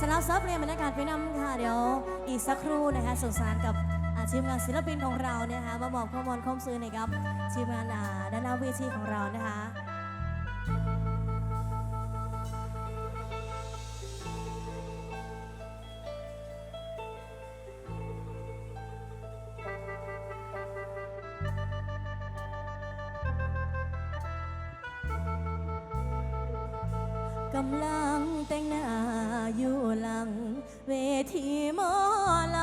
สำหรับซับเรียนบรรยากาศไปนำค่ะ เดี๋ยวอีกสักครู่นะคะส่งสารกับทีมงานศิลปินของเราเนี่ยนะคะมาบอกข้อมูลข้อมซื้อในครับทีมงานด้านหน้าเวทีของเรานะคะ กำลังแต่งหน้าอยู่หลัง เวทีหมอล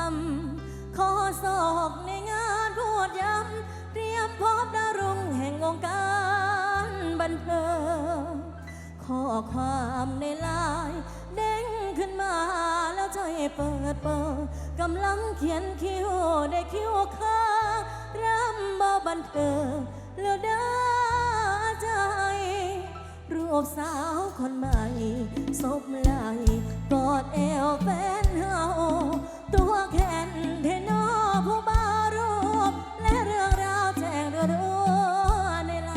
ำขอศอกในงานพูดย้ำเตรียมพบดารุ่งแห่งวงการบันเทิงข้อความในไลน์เด้งขึ้นมาแล้วใจเปิดเปิดกำลังเขียนคิวได้คิวค้างรำบ่บันเทิงแล้วเด้อ รูปสาวคนใหม่ซบไหลกอดเอวแฟนเฮาตัวแขนเทนอผู้บารูป และเรื่องราวแจ้งรัวๆในล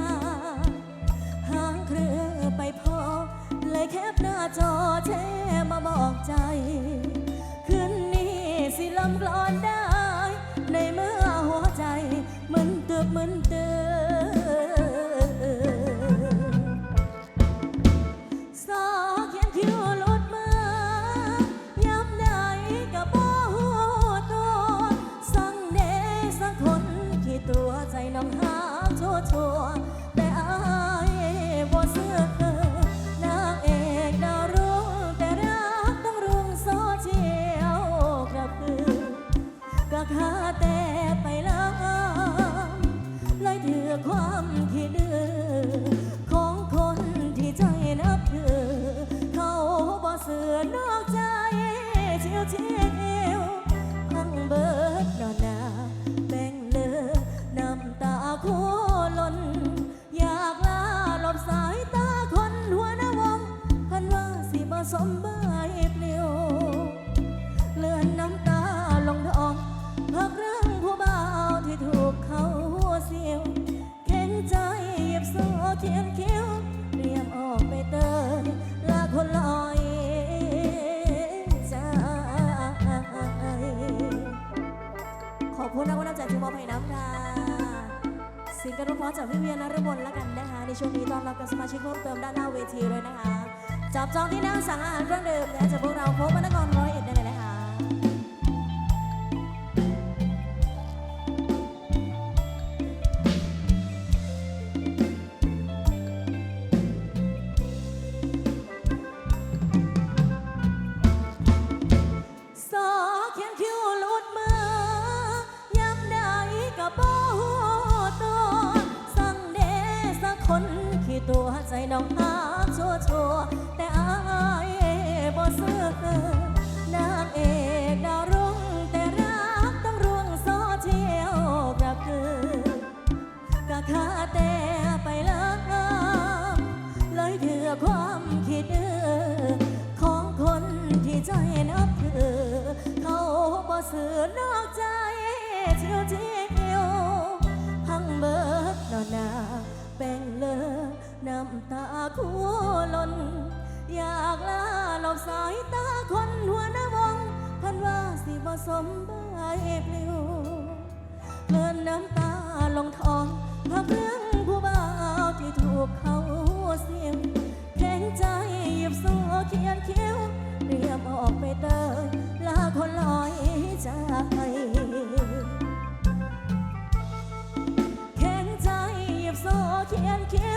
น์หางเครือไปพอ เลยแคปหน้าจอแชร์มาบอกใจ คืนนี้สิลำกลอนได้ ในเมื่อหัวใจมึนตึบมึนตึบ ใจน้องหาชัวชัวแต่อายบ่เสื่อ สิบ่สมบายเปลี่ยวเลือนน้ำตาลงทองพักเรื่องผู้บ่าวที่ถูกเขาเสียวเข็นใจเหยียบโซ่เขียนคิ้วเรียมออกไปเตยลาคนลอยใจขอบคุณนะว่าน้ำใจที่มอบให้น้ำค่ะสิงเกิลเพราะจากพี่เวียนนรมนแล้วกันนะคะ ในช่วงนี้ต้อนรับกับสมาชิกเพิ่มเติมด้านหน้าเวทีเลยนะคะ จอบจองที่นั่งสั่งอาหารเครื่องดื่มนะคะจากพวกเราพบพนักงาน บ่ซื้อนางเอกดาวรุ่งแต่รักต้องร่วงโซเชียลกระพือกะขาแต่ไปแล้วเลยเถือความคิดเดือของคนที่ใจนับถือเขาบ่สือนอกใจเชียวเชียวพังเบิดนอนนาแป้งเลอน้ำตาคู่ล้น อยากลาหลบสายตาคนหัวหน้าวงพันว่าสิบ่สมบายปลิวเลื่อนน้ำตาลงทองพราะเรื่องผู้บ่าวที่ถูกเขาเสียงแข็งใจหยิบโซ่เขียนคิ้วเรียมออกไปเตยลาคนลอยใจแข็งใจหยิบโซ่เขียนคิ้ว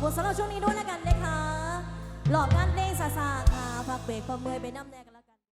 คุณสำหรับช่วงนี้ด้วยแล้วกันนะคะหลอกงานเพลงซาซาค่ะพักเบรกความเมื่อยไปน้ำแดง